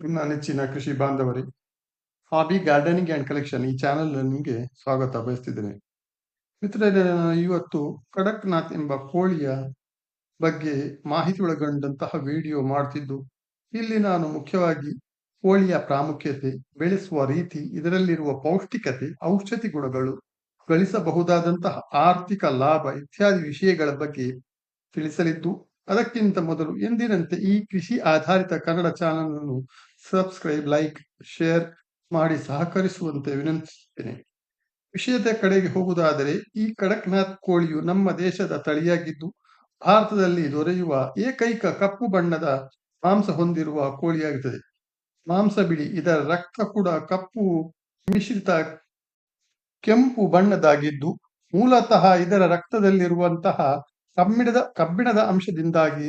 ನನ್ನ ನೆಚ್ಚಿನ ಕೃಷಿ ಬಾಂಧವರೇ. ಹಾಬಿ ಗಾರ್ಡನಿಂಗ್ ಆ್ಯಂಡ್ ಕಲೆಕ್ಷನ್ ಈ ಚಾನೆಲ್ ನಿಮಗೆ ಸ್ವಾಗತ ಬಯಸ್ತಿದ್ದೇನೆ. ಮಿತ್ರರೇ ನಾನು ಇವತ್ತು ಕಡಕ್ನಾಥ್ ಎಂಬ ಕೋಳಿಯ ಬಗ್ಗೆ ಮಾಹಿತಿ ಒಳಗೊಂಡಂತಹ ವಿಡಿಯೋ ಮಾಡ್ತಿದ್ದು, ಇಲ್ಲಿ ನಾನು ಮುಖ್ಯವಾಗಿ ಕೋಳಿಯ ಪ್ರಾಮುಖ್ಯತೆ, ಬೆಳೆಸುವ ರೀತಿ, ಇದರಲ್ಲಿರುವ ಪೌಷ್ಟಿಕತೆ, ಔಷಧಿ ಗುಣಗಳು, ಗಳಿಸಬಹುದಾದಂತಹ ಆರ್ಥಿಕ ಲಾಭ ಇತ್ಯಾದಿ ವಿಷಯಗಳ ಬಗ್ಗೆ ತಿಳಿಸಲಿದ್ದು ಅದಕ್ಕಿಂತ ಮೊದಲು ಎಂದಿನಂತೆ ಈ ಕೃಷಿ ಆಧಾರಿತ ಕನ್ನಡ ಚಾನಲ್ ಅನ್ನು ಸಬ್ಸ್ಕ್ರೈಬ್, ಲೈಕ್, ಶೇರ್ ಮಾಡಿ ಸಹಕರಿಸುವಂತೆ ವಿನಂತಿಸುತ್ತೇನೆ. ವಿಷಯದ ಕಡೆಗೆ ಹೋಗುವುದಾದರೆ, ಈ ಕಡಕ್ನಾಥ್ ಕೋಳಿಯು ನಮ್ಮ ದೇಶದ ತಳಿಯಾಗಿದ್ದು, ಭಾರತದಲ್ಲಿ ದೊರೆಯುವ ಏಕೈಕ ಕಪ್ಪು ಬಣ್ಣದ ಮಾಂಸ ಹೊಂದಿರುವ ಕೋಳಿಯಾಗುತ್ತದೆ ಮಾಂಸ ಬಿಳಿ, ಇದರ ರಕ್ತ ಕೂಡ ಕಪ್ಪು, ಮಿಶ್ರಿತ, ಕೆಂಪು ಬಣ್ಣದಾಗಿದ್ದು, ಮೂಲತಃ ಇದರ ರಕ್ತದಲ್ಲಿರುವಂತಹ ಕಬ್ಬಿಣದ ಕಬ್ಬಿಣದ ಅಂಶದಿಂದಾಗಿ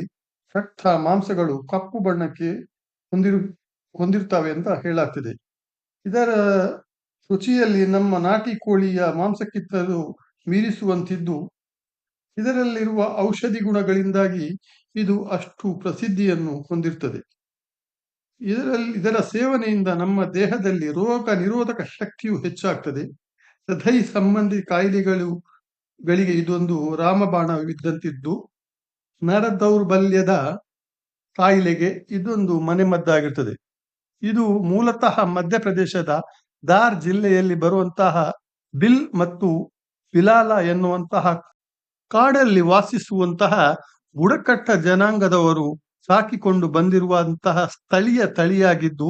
ರಕ್ತ ಮಾಂಸಗಳು ಕಪ್ಪು ಬಣ್ಣಕ್ಕೆ ಹೊಂದಿರು, ಹೊಂದಿರುತ್ತವೆ ಅಂತ ಹೇಳಾಗ್ತಿದೆ ಇದರ ರುಚಿಯಲ್ಲಿ ನಮ್ಮ ನಾಟಿ ಕೋಳಿಯ ಮಾಂಸಕ್ಕಿಂತಲೂ ಮೀರಿಸುವಂತಿದ್ದು, ಇದರಲ್ಲಿರುವ ಔಷಧಿ ಗುಣಗಳಿಂದಾಗಿ ಇದು ಅಷ್ಟು ಪ್ರಸಿದ್ಧಿಯನ್ನು ಹೊಂದಿರುತ್ತದೆ. ಇದರಲ್ಲಿ, ಇದರ ಸೇವನೆಯಿಂದ ನಮ್ಮ ದೇಹದಲ್ಲಿ ರೋಗ ನಿರೋಧಕ ಶಕ್ತಿಯು ಹೆಚ್ಚಾಗ್ತದೆ. ಹೃದಯ ಸಂಬಂಧಿ ಕಾಯಿಲೆಗಳು ಗಳಿಗೆ ಇದೊಂದು ರಾಮಬಾಣವಿದ್ದಂತಿದ್ದು. ನರ ದೌರ್ಬಲ್ಯದ ಕಾಯಿಲೆಗೆ ಇದೊಂದು ಮನೆಮದ್ದಾಗಿರ್ತದೆ. ಇದು ಮೂಲತಃ ಮಧ್ಯಪ್ರದೇಶದ ದಾರ್ ಜಿಲ್ಲೆಯಲ್ಲಿ ಬರುವಂತಹ ಬಿಲ್ ಮತ್ತು ಬಿಲಾಲ ಎನ್ನುವಂತಹ ಕಾಡಲ್ಲಿ ವಾಸಿಸುವಂತಹ ಬುಡಕಟ್ಟ ಜನಾಂಗದವರು ಸಾಕಿಕೊಂಡು ಬಂದಿರುವಂತಹ ಸ್ಥಳೀಯ ತಳಿಯಾಗಿದ್ದು,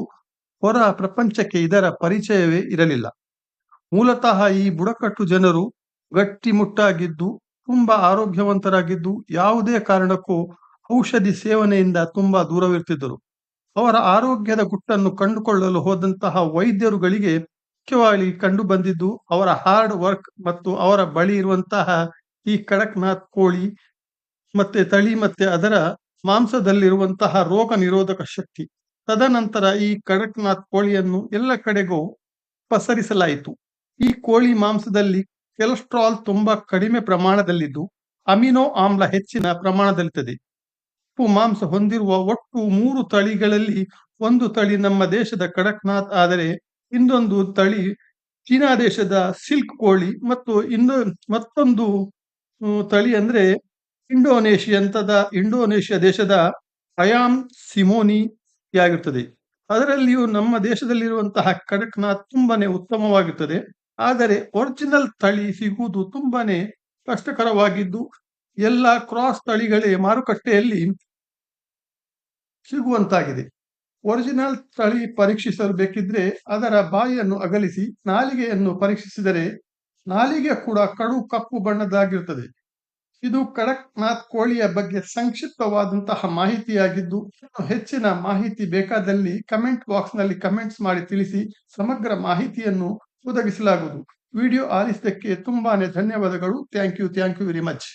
ಹೊರ ಪ್ರಪಂಚಕ್ಕೆ ಇದರ ಪರಿಚಯವೇ ಇರಲಿಲ್ಲ. ಮೂಲತಃ ಈ ಬುಡಕಟ್ಟು ಜನರು ಗಟ್ಟಿಮುಟ್ಟಾಗಿದ್ದು, ತುಂಬಾ ಆರೋಗ್ಯವಂತರಾಗಿದ್ದು, ಯಾವುದೇ ಕಾರಣಕ್ಕೂ ಔಷಧಿ ಸೇವನೆಯಿಂದ ತುಂಬಾ ದೂರವಿರ್ತಿದ್ದರು. ಅವರ ಆರೋಗ್ಯದ ಗುಟ್ಟನ್ನು ಕಂಡುಕೊಳ್ಳಲು ಹೋದಂತಹ ವೈದ್ಯರುಗಳಿಗೆ ಮುಖ್ಯವಾಗಿ ಕಂಡು ಬಂದಿದ್ದು ಅವರ ಹಾರ್ಡ್ ವರ್ಕ್ ಮತ್ತು ಅವರ ಬಳಿ ಇರುವಂತಹ ಈ ಕಡಕ್ನಾಥ್ ಕೋಳಿ ಮತ್ತೆ ತಳಿ ಮತ್ತೆ ಅದರ ಮಾಂಸದಲ್ಲಿರುವಂತಹ ರೋಗ ನಿರೋಧಕ ಶಕ್ತಿ. ತದನಂತರ ಈ ಕಡಕ್ನಾಥ್ ಕೋಳಿಯನ್ನು ಎಲ್ಲ ಕಡೆಗೂ ಪಸರಿಸಲಾಯಿತು. ಈ ಕೋಳಿ ಮಾಂಸದಲ್ಲಿ ಕೊಲೆಸ್ಟ್ರಾಲ್ ತುಂಬಾ ಕಡಿಮೆ ಪ್ರಮಾಣದಲ್ಲಿದ್ದು ಅಮಿನೋ ಆಮ್ಲ ಹೆಚ್ಚಿನ ಪ್ರಮಾಣದಲ್ಲಿರ್ತದೆ ಉಪ್ಪು ಮಾಂಸ ಹೊಂದಿರುವ ಒಟ್ಟು ಮೂರು ತಳಿಗಳಲ್ಲಿ ಒಂದು ತಳಿ ನಮ್ಮ ದೇಶದ ಕಡಕ್ನಾಥ್ ಆದರೆ ಇನ್ನೊಂದು ತಳಿ ಚೀನಾ ದೇಶದ ಸಿಲ್ಕ್ ಕೋಳಿ ಮತ್ತು ಇನ್ನು, ಮತ್ತೊಂದು ತಳಿ ಅಂದ್ರೆ ಇಂಡೋನೇಷಿಯಂತದ, ಇಂಡೋನೇಷ್ಯಾ ದೇಶದ ಅಯಾಮ್ ಸಿಮೋನಿ ಆಗಿರ್ತದೆ ಅದರಲ್ಲಿಯೂ ನಮ್ಮ ದೇಶದಲ್ಲಿರುವಂತಹ ಕಡಕ್ನಾಥ್ ತುಂಬಾನೇ ಉತ್ತಮವಾಗಿರ್ತದೆ. ಆದರೆ ಒರಿಜಿನಲ್ ತಳಿ ಸಿಗುವುದು ತುಂಬಾನೇ ಕಷ್ಟಕರವಾಗಿದ್ದು ಎಲ್ಲ ಕ್ರಾಸ್ ತಳಿಗಳೇ ಮಾರುಕಟ್ಟೆಯಲ್ಲಿ ಸಿಗುವಂತಾಗಿದೆ. ಒರಿಜಿನಲ್ ತಳಿ ಪರೀಕ್ಷಿಸಲು ಬೇಕಿದ್ರೆ ಅದರ ಬಾಯಿಯನ್ನು ಅಗಲಿಸಿ ನಾಲಿಗೆಯನ್ನು ಪರೀಕ್ಷಿಸಿದರೆ ನಾಲಿಗೆ ಕೂಡ ಕಡು ಕಪ್ಪು ಬಣ್ಣದಾಗಿರುತ್ತದೆ ಇದು ಕಡಕ್ನಾಥ್ ಕೋಳಿಯ ಬಗ್ಗೆ ಸಂಕ್ಷಿಪ್ತವಾದಂತಹ ಮಾಹಿತಿಯಾಗಿದ್ದು ಹೆಚ್ಚಿನ ಮಾಹಿತಿ ಬೇಕಾದಲ್ಲಿ ಕಮೆಂಟ್ ಬಾಕ್ಸ್ನಲ್ಲಿ ಕಮೆಂಟ್ಸ್ ಮಾಡಿ ತಿಳಿಸಿ ಸಮಗ್ರ ಮಾಹಿತಿಯನ್ನು ಒದಗಿಸಲಾಗುವುದು. ವಿಡಿಯೋ ಆಲಿಸಿದ್ದಕ್ಕೆ ತುಂಬಾನೇ ಧನ್ಯವಾದಗಳು. Thank you thank you very much